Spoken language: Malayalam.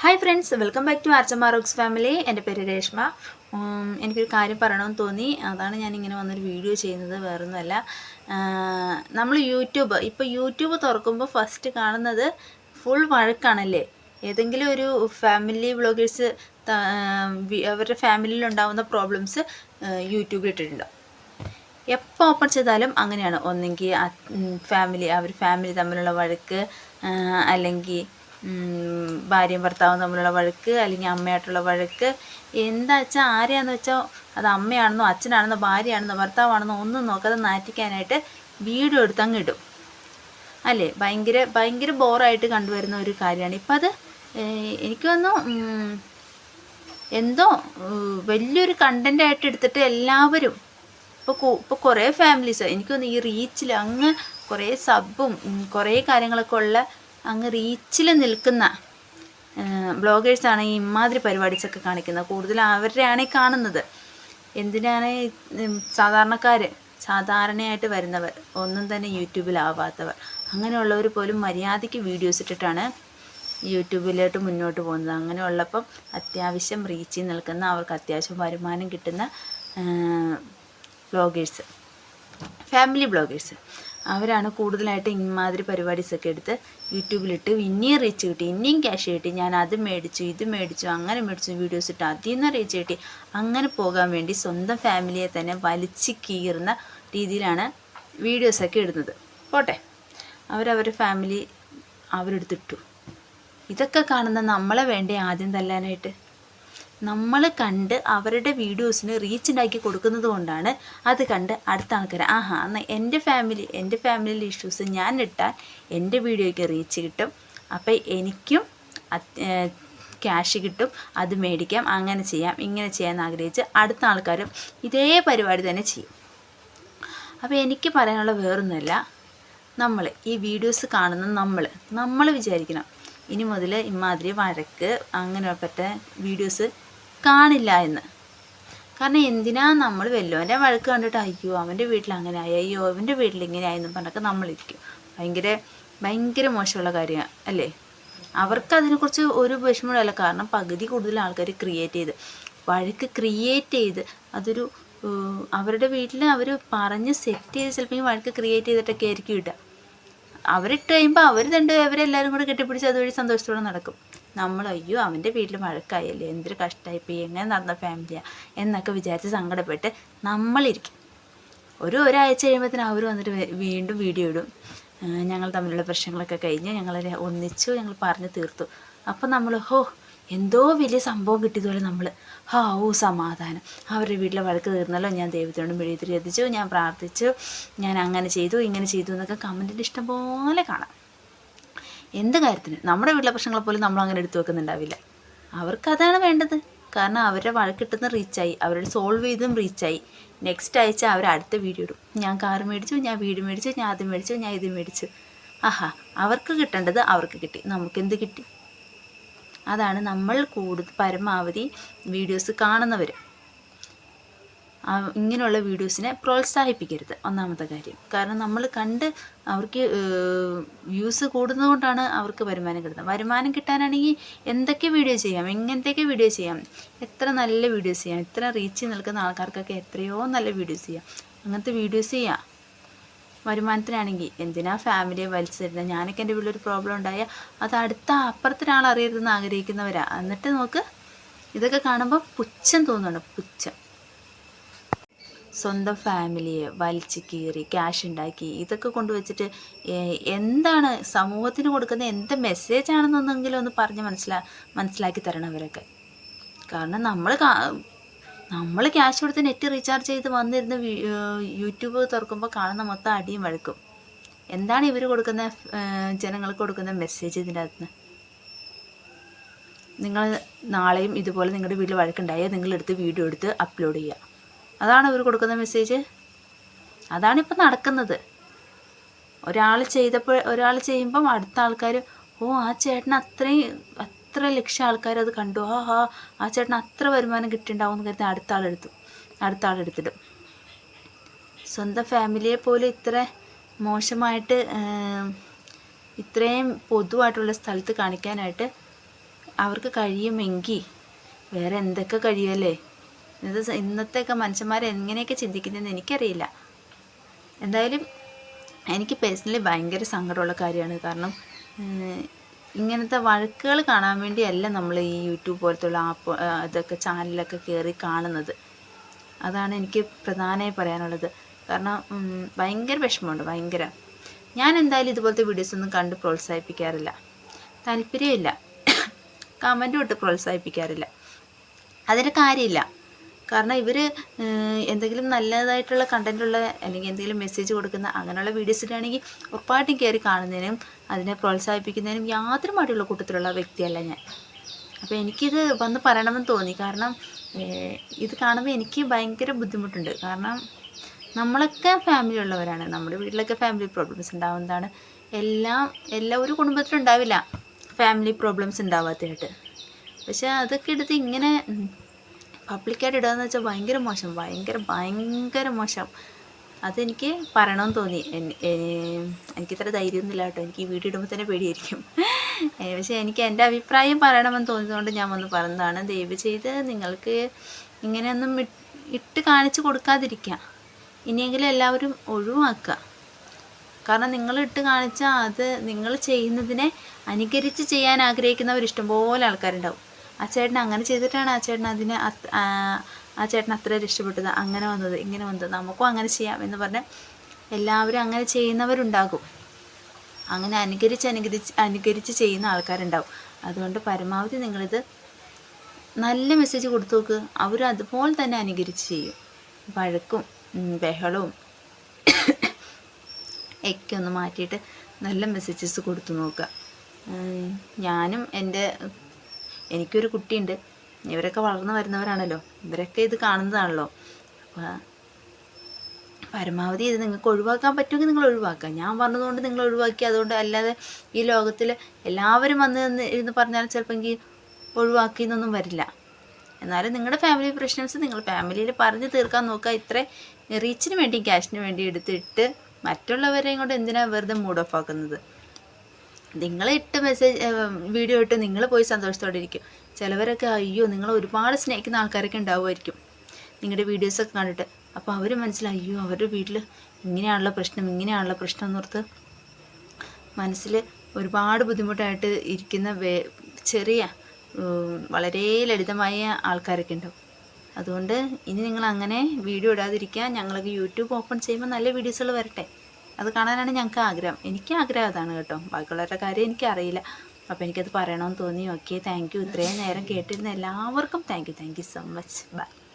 Hi friends welcome back to Archamma rocks family എന്റെ പേര് രേഷ്മ. എനിക്കൊരു കാര്യം പറയണമെന്ന് തോന്നി. അതാണ് ഞാനിങ്ങനെ വന്നൊരു വീഡിയോ ചെയ്യുന്നത്. വേറൊന്നുമല്ല. നമ്മൾ യൂട്യൂബ് ഇപ്പോൾ യൂട്യൂബ് തുറക്കുമ്പോൾ ഫസ്റ്റ് കാണുന്നത് ഫുൾ വഴക്കാണല്ലേ? ഏതെങ്കിലും ഒരു ഫാമിലി വ്ളോഗേഴ്സ് അവരുടെ ഫാമിലിയിൽ ഉണ്ടാകുന്ന പ്രോബ്ലംസ് യൂട്യൂബിൽ ഇട്ടിട്ടുണ്ടോ. എപ്പോൾ ഓപ്പൺ ചെയ്താലും അങ്ങനെയാണ്. ഒന്നെങ്കിൽ ഫാമിലി അവർ ഫാമിലി തമ്മിലുള്ള വഴക്ക് അല്ലെങ്കിൽ ഭാര്യയും ഭർത്താവും തമ്മിലുള്ള വഴക്ക് അല്ലെങ്കിൽ അമ്മയായിട്ടുള്ള വഴക്ക്. എന്താ വെച്ചാൽ ആരെയാന്ന് വെച്ചാൽ അത് അമ്മയാണെന്നോ അച്ഛനാണെന്നോ ഭാര്യയാണെന്നോ ഭർത്താവാണെന്നോ ഒന്നും നോക്കാതെ നാറ്റിക്കാനായിട്ട് വീഡിയോ എടുത്ത് അങ്ങ് ഇടും. അല്ലേ? ഭയങ്കര ഭയങ്കര ബോറായിട്ട് കണ്ടുവരുന്ന ഒരു കാര്യമാണ്. ഇപ്പം അത് എനിക്ക് എന്തോ വലിയൊരു കണ്ടന്റ് ആയിട്ട് എടുത്തിട്ട് എല്ലാവരും ഇപ്പോൾ ഇപ്പോൾ കുറേ ഫാമിലീസ് എനിക്ക് ഈ റീച്ചിൽ അങ്ങ് കുറേ സബും കുറേ കാര്യങ്ങളൊക്കെ ഉള്ള അങ്ങ് റീച്ചിൽ നിൽക്കുന്ന ബ്ലോഗേഴ്സാണ് ഈ ഇമാതിരി പരിപാടീസൊക്കെ കാണിക്കുന്നത്. കൂടുതൽ അവരുടെയാണ് ഈ കാണുന്നത്. എന്തിനാണ് സാധാരണക്കാർ സാധാരണയായിട്ട് വരുന്നവർ ഒന്നും തന്നെ യൂട്യൂബിലാവാത്തവർ. അങ്ങനെയുള്ളവർ പോലും മര്യാദയ്ക്ക് വീഡിയോസ് ഇട്ടിട്ടാണ് യൂട്യൂബിലോട്ട് മുന്നോട്ട് പോകുന്നത്. അങ്ങനെയുള്ളപ്പം അത്യാവശ്യം റീച്ചിൽ നിൽക്കുന്ന അവർക്ക് അത്യാവശ്യം വരുമാനം കിട്ടുന്ന ബ്ലോഗേഴ്സ്. Family bloggers. അവരാണ് കൂടുതലായിട്ട് ഇമാതിരി പരിപാടീസൊക്കെ എടുത്ത് യൂട്യൂബിലിട്ട് ഇനിയും റീച്ച് കിട്ടി ഇനിയും ക്യാഷ് കിട്ടി. ഞാൻ അത് മേടിച്ചു ഇത് മേടിച്ചു അങ്ങനെ മേടിച്ചു വീഡിയോസ് ഇട്ട് അതിൽ നിന്ന് റീച്ച് കിട്ടി. അങ്ങനെ പോകാൻ വേണ്ടി സ്വന്തം ഫാമിലിയെ തന്നെ വലിച്ച് കീറുന്ന രീതിയിലാണ് വീഡിയോസൊക്കെ ഇടുന്നത്. പോട്ടെ. അവരവരുടെ ഫാമിലി അവരെടുത്തിട്ടു. ഇതൊക്കെ കാണുന്ന നമ്മളെ വേണ്ടേ ആദ്യം തല്ലാനായിട്ട്? നമ്മൾ കണ്ട് അവരുടെ വീഡിയോസിന് റീച്ച് ഉണ്ടാക്കി കൊടുക്കുന്നത് കൊണ്ടാണ് അത് കണ്ട് അടുത്ത ആൾക്കാർ ആഹാ എന്നാൽ എന്റെ ഫാമിലി എന്റെ ഫാമിലിയിലെ ഇഷ്യൂസ് ഞാൻ ഇട്ടാൽ എന്റെ വീഡിയോയ്ക്ക് റീച്ച് കിട്ടും. അപ്പോൾ എനിക്കും ക്യാഷ് കിട്ടും. അത് മേടിക്കാം. അങ്ങനെ ചെയ്യാം. ഇങ്ങനെ ചെയ്യാൻ ആഗ്രഹിച്ച് അടുത്ത ആൾക്കാരും ഇതേ പരിപാടി തന്നെ ചെയ്യും. അപ്പോൾ എനിക്ക് പറയാനുള്ള വേറൊന്നുമല്ല. നമ്മൾ ഈ വീഡിയോസ് കാണുന്ന നമ്മൾ നമ്മൾ വിചാരിക്കണം. ഇനി മുതൽ ഇമാതിരി വഴക്ക് അങ്ങനെ പറ്റ വീഡിയോസ് കാണില്ല എന്ന്. കാരണം എന്തിനാ നമ്മൾ വല്ലവന്റെ വഴക്ക് കണ്ടിട്ട് അയ്യോ അവന്റെ വീട്ടിൽ അങ്ങനെ ആയി അയ്യോ അവന്റെ വീട്ടിൽ ഇങ്ങനെ ആയെന്നും പറഞ്ഞൊക്കെ നമ്മളിരിക്കും. ഭയങ്കര ഭയങ്കര മോശമുള്ള കാര്യമാണ് അല്ലേ? അവർക്ക് അതിനെക്കുറിച്ച് ഒരു വിഷമമില്ല കാരണം പകുതി കൂടുതൽ ആൾക്കാർ ക്രിയേറ്റ് ചെയ്ത് വഴക്ക് ക്രിയേറ്റ് ചെയ്ത് അതൊരു അവരുടെ വീട്ടിൽ അവർ പറഞ്ഞ് സെറ്റ് ചെയ്ത് ചിലപ്പോൾ ഈ വഴക്ക് ക്രിയേറ്റ് ചെയ്തിട്ടൊക്കെ ആയിരിക്കും ഇടുക. അവരിട്ട് കഴിയുമ്പോൾ അവർ രണ്ട് അവരെല്ലാവരും കൂടെ കെട്ടിപ്പിടിച്ച് അതുവഴി സന്തോഷത്തോടെ നടക്കും. നമ്മൾ അയ്യോ അവന്റെ വീട്ടിൽ മഴക്കായല്ലേ എന്തൊരു കഷ്ടമായിപ്പോയി എങ്ങനെ നടന്ന ഫാമിലിയാണ് എന്നൊക്കെ വിചാരിച്ച് സങ്കടപ്പെട്ട് നമ്മളിരിക്കും. ഒരു ഒരാഴ്ച കഴിയുമ്പോഴത്തേനും അവർ വന്നിട്ട് വീണ്ടും വീഡിയോ ഇടും. ഞങ്ങൾ തമ്മിലുള്ള പ്രശ്നങ്ങളൊക്കെ കഴിഞ്ഞ് ഞങ്ങൾ ഒന്നിച്ചു ഞങ്ങൾ പറഞ്ഞു തീർത്തു. അപ്പം നമ്മൾ ഹോ എന്തോ വലിയ സംഭവം കിട്ടിയതുപോലെ നമ്മൾ ഹാ ഓ സമാധാനം. അവരുടെ വീട്ടിലെ വഴക്ക് തീർന്നല്ലോ ഞാൻ ദൈവത്തിനോട് മെഴുതിരി ഞാൻ പ്രാർത്ഥിച്ചു ഞാൻ അങ്ങനെ ചെയ്തു ഇങ്ങനെ ചെയ്തു എന്നൊക്കെ കമന്റിൽ ഇഷ്ടംപോലെ കാണാം. എന്ത് കാര്യത്തിന്. നമ്മുടെ വീട്ടിലെ പ്രശ്നങ്ങളെ പോലും നമ്മൾ അങ്ങനെ എടുത്തു വെക്കുന്നുണ്ടാവില്ല. അവർക്ക് അതാണ് വേണ്ടത്. കാരണം അവരുടെ വഴക്കിട്ടുന്ന റീച്ചായി അവരുടെ സോൾവ് ചെയ്തും റീച്ചായി നെക്സ്റ്റ് ആഴ്ച അവർ അടുത്ത വീഡിയോ ഇടും. ഞാൻ കാർ മേടിച്ചു ഞാൻ വീട് മേടിച്ചു ഞാൻ അത് മേടിച്ചു ഞാൻ ഇത് മേടിച്ചു. ആഹാ അവർക്ക് കിട്ടേണ്ടത് അവർക്ക് കിട്ടി. നമുക്കെന്ത് കിട്ടി? അതാണ് നമ്മൾ കൂടുതൽ പരമാവധി വീഡിയോസ് കാണുന്നവർ ഇങ്ങനെയുള്ള വീഡിയോസിനെ പ്രോത്സാഹിപ്പിക്കരുത്. ഒന്നാമത്തെ കാര്യം. കാരണം നമ്മൾ കണ്ട് അവർക്ക് വ്യൂസ് കൂടുന്നതുകൊണ്ടാണ് അവർക്ക് വരുമാനം കിട്ടുന്നത്. വരുമാനം കിട്ടാനാണെങ്കിൽ എന്തൊക്കെ വീഡിയോ ചെയ്യാം? എങ്ങനത്തെയൊക്കെ വീഡിയോ ചെയ്യാം? എത്ര നല്ല വീഡിയോസ് ചെയ്യാം? എത്ര റീച്ച് നിൽക്കുന്ന ആൾക്കാർക്കൊക്കെ എത്രയോ നല്ല വീഡിയോസ് ചെയ്യാം. അങ്ങനത്തെ വീഡിയോസ് ചെയ്യാം. വരുമാനത്തിനാണെങ്കിൽ എന്തിനാ ഫാമിലിയെ വലിച്ചിരുന്നത് ഞാനൊക്കെ എന്റെ വീട്ടിലൊരു പ്രോബ്ലം ഉണ്ടായാൽ അത് അടുത്ത അപ്പുറത്തൊരാൾ അറിയരുതെന്ന് ആഗ്രഹിക്കുന്നവരാ. എന്നിട്ട് നോക്ക് ഇതൊക്കെ കാണുമ്പോൾ പുച്ഛം തോന്നുന്നുണ്ട് പുച്ഛം. സ്വന്തം ഫാമിലിയെ വലിച്ചു കീറി ക്യാഷ് ഉണ്ടാക്കി ഇതൊക്കെ കൊണ്ടുവച്ചിട്ട് എന്താണ് സമൂഹത്തിന് കൊടുക്കുന്ന എന്ത് മെസ്സേജ് ആണെന്നൊന്നെങ്കിലും ഒന്ന് പറഞ്ഞ് മനസ്സിലാ മനസ്സിലാക്കി തരണം അവരൊക്കെ കാരണം നമ്മൾ നമ്മൾ ക്യാഷ് കൊടുത്ത് നെറ്റ് റീചാർജ് ചെയ്ത് വന്നിരുന്ന് യൂട്യൂബ് തുറക്കുമ്പോൾ കാണുന്ന മൊത്തം അടിയും വഴക്കും. എന്താണ് ഇവർ കൊടുക്കുന്ന ജനങ്ങൾക്ക് കൊടുക്കുന്ന മെസ്സേജ് ഇതിന്റെ അകത്ത്? നിങ്ങൾ നാളെയും ഇതുപോലെ നിങ്ങളുടെ വീട്ടിൽ വഴക്കുണ്ടായാൽ നിങ്ങളെടുത്ത് വീഡിയോ എടുത്ത് അപ്ലോഡ് ചെയ്യുക. അതാണ് ഇവർ കൊടുക്കുന്ന മെസ്സേജ് അതാണിപ്പോൾ നടക്കുന്നത്. ഒരാൾ ചെയ്തപ്പോൾ ഒരാൾ ചെയ്യുമ്പം അടുത്ത ആൾക്കാർ ഓ ആ ചേട്ടൻ അത്രയും അത്ര ലക്ഷം ആൾക്കാർ അത് കണ്ടു. ആ ഹാ ആ ചേട്ടന് അത്ര വരുമാനം കിട്ടിയിട്ടുണ്ടാവും എന്ന് കരുതി അടുത്ത ആളെടുത്തു അടുത്ത ആളെടുത്തിടും സ്വന്തം ഫാമിലിയെ പോലെ ഇത്ര മോശമായിട്ട് ഇത്രയും പൊതുവായിട്ടുള്ള സ്ഥലത്ത് കാണിക്കാനായിട്ട് അവർക്ക് കഴിയുമെങ്കിൽ വേറെ എന്തൊക്കെ കഴിയുമല്ലേ ഇത് ഇന്നത്തെയൊക്കെ മനുഷ്യന്മാർ എങ്ങനെയൊക്കെ ചിന്തിക്കുന്നതെന്ന് എനിക്കറിയില്ല. എന്തായാലും എനിക്ക് പേഴ്സണലി ഭയങ്കര സങ്കടമുള്ള കാര്യമാണ്. കാരണം ഇങ്ങനത്തെ വഴക്കുകൾ കാണാൻ വേണ്ടിയല്ല നമ്മൾ ഈ യൂട്യൂബ് പോലത്തുള്ള ആപ്പ് ഇതൊക്കെ ചാനലൊക്കെ കയറി കാണുന്നത്. അതാണ് എനിക്ക് പ്രധാനമായി പറയാനുള്ളത്. കാരണം ഭയങ്കര വിഷമമുണ്ട് ഭയങ്കര. ഞാൻ എന്തായാലും ഇതുപോലത്തെ വീഡിയോസ് ഒന്നും കണ്ട് പ്രോത്സാഹിപ്പിക്കാറില്ല. താല്പര്യമില്ല. കമന്റും ഇട്ട് പ്രോത്സാഹിപ്പിക്കാറില്ല. അതിന് കാര്യമില്ല. കാരണം ഇവർ എന്തെങ്കിലും നല്ലതായിട്ടുള്ള കണ്ടന്റുള്ള അല്ലെങ്കിൽ എന്തെങ്കിലും മെസ്സേജ് കൊടുക്കുന്ന അങ്ങനെയുള്ള വീഡിയോസ് ഇട്ടാണെങ്കിൽ ഉറപ്പായിട്ടും കയറി കാണുന്നതിനും അതിനെ പ്രോത്സാഹിപ്പിക്കുന്നതിനും യാതൊരു മടിയുള്ള കൂട്ടത്തിലുള്ള വ്യക്തിയല്ല ഞാൻ. അപ്പോൾ എനിക്കിത് വന്ന് പറയണമെന്ന് തോന്നി. കാരണം ഇത് കാണുമ്പോൾ എനിക്ക് ഭയങ്കര ബുദ്ധിമുട്ടുണ്ട്. കാരണം നമ്മളൊക്കെ ഫാമിലി ഉള്ളവരാണ്. നമ്മുടെ വീട്ടിലൊക്കെ ഫാമിലി പ്രോബ്ലംസ് ഉണ്ടാവുന്നതാണ്. എല്ലാം എല്ലാ ഒരു കുടുംബത്തിലും ഉണ്ടാവില്ല ഫാമിലി പ്രോബ്ലംസ് ഉണ്ടാവാത്തതായിട്ട്. പക്ഷേ അതൊക്കെ എടുത്ത് ഇങ്ങനെ പബ്ലിക്കായിട്ട് എന്ന് വെച്ചാൽ ഭയങ്കര മോശം ഭയങ്കര ഭയങ്കര മോശം. അതെനിക്ക് പറയണമെന്ന് തോന്നി. എനിക്കിത്ര ധൈര്യമൊന്നുമില്ല കേട്ടോ. എനിക്ക് ഈ വീഡിയോ ഇടുമ്പോൾ തന്നെ പേടിയായിരിക്കും. പക്ഷേ എനിക്ക് എന്റെ അഭിപ്രായം പറയണമെന്ന് തോന്നിയതുകൊണ്ട് ഞാൻ വന്ന് പറഞ്ഞതാണ്. ദയവ് ചെയ്ത് നിങ്ങൾക്ക് ഇങ്ങനെയൊന്നും ഇട്ട് കാണിച്ച് കൊടുക്കാതിരിക്കുക. ഇനിയെങ്കിലും എല്ലാവരും ഒഴിവാക്കുക. കാരണം നിങ്ങൾ ഇട്ട് കാണിച്ചാൽ അത് നിങ്ങൾ ചെയ്യുന്നതിനെ അനുകരിച്ച് ചെയ്യാൻ ആഗ്രഹിക്കുന്നവർ ഇഷ്ടംപോലെ ആൾക്കാരുണ്ടാവും. ആ ചേട്ടൻ അങ്ങനെ ചെയ്തിട്ടാണ് ആ ചേട്ടൻ അതിനെ ആ ചേട്ടൻ അത്ര രക്ഷപ്പെട്ടത്. അങ്ങനെ വന്നത് ഇങ്ങനെ വന്നത്. നമുക്കും അങ്ങനെ ചെയ്യാം എന്ന് പറഞ്ഞ് എല്ലാവരും അങ്ങനെ ചെയ്യുന്നവരുണ്ടാകും. അങ്ങനെ അനുകരിച്ച് അനുകരിച്ച് അനുകരിച്ച് ചെയ്യുന്ന ആൾക്കാരുണ്ടാവും അതുകൊണ്ട് പരമാവധി നിങ്ങളിത് നല്ല മെസ്സേജ് കൊടുത്തു നോക്ക്. അവർ അതുപോലെ തന്നെ അനുകരിച്ച് ചെയ്യും. വഴക്കും ബഹളവും ഒക്കെ ഒന്ന് മാറ്റിയിട്ട് നല്ല മെസ്സേജസ് കൊടുത്തു നോക്കുക. ഞാനും എന്റെ എനിക്കൊരു കുട്ടിയുണ്ട്. ഇവരൊക്കെ വളർന്നു വരുന്നവരാണല്ലോ. ഇവരൊക്കെ ഇത് കാണുന്നതാണല്ലോ. അപ്പോൾ പരമാവധി ഇത് നിങ്ങൾക്ക് ഒഴിവാക്കാൻ പറ്റുമെങ്കിൽ നിങ്ങൾ ഒഴിവാക്കുക. ഞാൻ പറഞ്ഞതുകൊണ്ട് നിങ്ങൾ ഒഴിവാക്കി. അതുകൊണ്ട് അല്ലാതെ ഈ ലോകത്തിൽ എല്ലാവരും വന്ന് ഇരുന്ന് പറഞ്ഞാൽ ചിലപ്പോൾ എനിക്ക് ഒഴിവാക്കി എന്നൊന്നും വരില്ല. എന്നാലും നിങ്ങളുടെ ഫാമിലി പ്രശ്നംസ് നിങ്ങൾ ഫാമിലിയിൽ പറഞ്ഞ് തീർക്കാൻ നോക്കുക. ഇത്ര റീച്ചിന് വേണ്ടി ക്യാഷിന് വേണ്ടി എടുത്തിട്ട് മറ്റുള്ളവരെയും കൊണ്ട് എന്തിനാണ് വെറുതെ മൂഡ് ഓഫ് ആക്കുന്നത്? നിങ്ങൾ ഇട്ട് മെസ്സേജ് വീഡിയോ ഇട്ട് നിങ്ങൾ പോയി സന്തോഷത്തോടെ ഇരിക്കും. ചിലവരൊക്കെ അയ്യോ നിങ്ങൾ ഒരുപാട് സ്നേഹിക്കുന്ന ആൾക്കാരൊക്കെ ഉണ്ടാവുമായിരിക്കും. നിങ്ങളുടെ വീഡിയോസൊക്കെ കണ്ടിട്ട്. അപ്പോൾ അവർ മനസ്സിലായി അയ്യോ അവരുടെ വീട്ടിൽ ഇങ്ങനെയാണല്ലോ പ്രശ്നം ഇങ്ങനെയാണല്ലോ പ്രശ്നം എന്നോർത്ത് മനസ്സിൽ ഒരുപാട് ബുദ്ധിമുട്ടായിട്ട് ഇരിക്കുന്ന ചെറിയ വളരെ ലളിതമായ ആൾക്കാരൊക്കെ ഉണ്ടാവും. അതുകൊണ്ട് ഇനി നിങ്ങൾ അങ്ങനെ വീഡിയോ ഇടാതിരിക്കുക. ഞങ്ങൾക്ക് യൂട്യൂബ് ഓപ്പൺ ചെയ്യുമ്പോൾ നല്ല വീഡിയോസുകൾ വരട്ടെ. അത് കാണാനാണ് ഞങ്ങൾക്ക് ആഗ്രഹം. എനിക്ക് ആഗ്രഹം അതാണ് കേട്ടോ. ബാക്കിയുള്ളവരുടെ കാര്യം എനിക്കറിയില്ല. അപ്പോൾ എനിക്കത് പറയണമെന്ന് തോന്നി. ഓക്കെ താങ്ക് യു ഇത്രയും നേരം കേട്ടിരുന്ന എല്ലാവർക്കും thank you thank you so much bye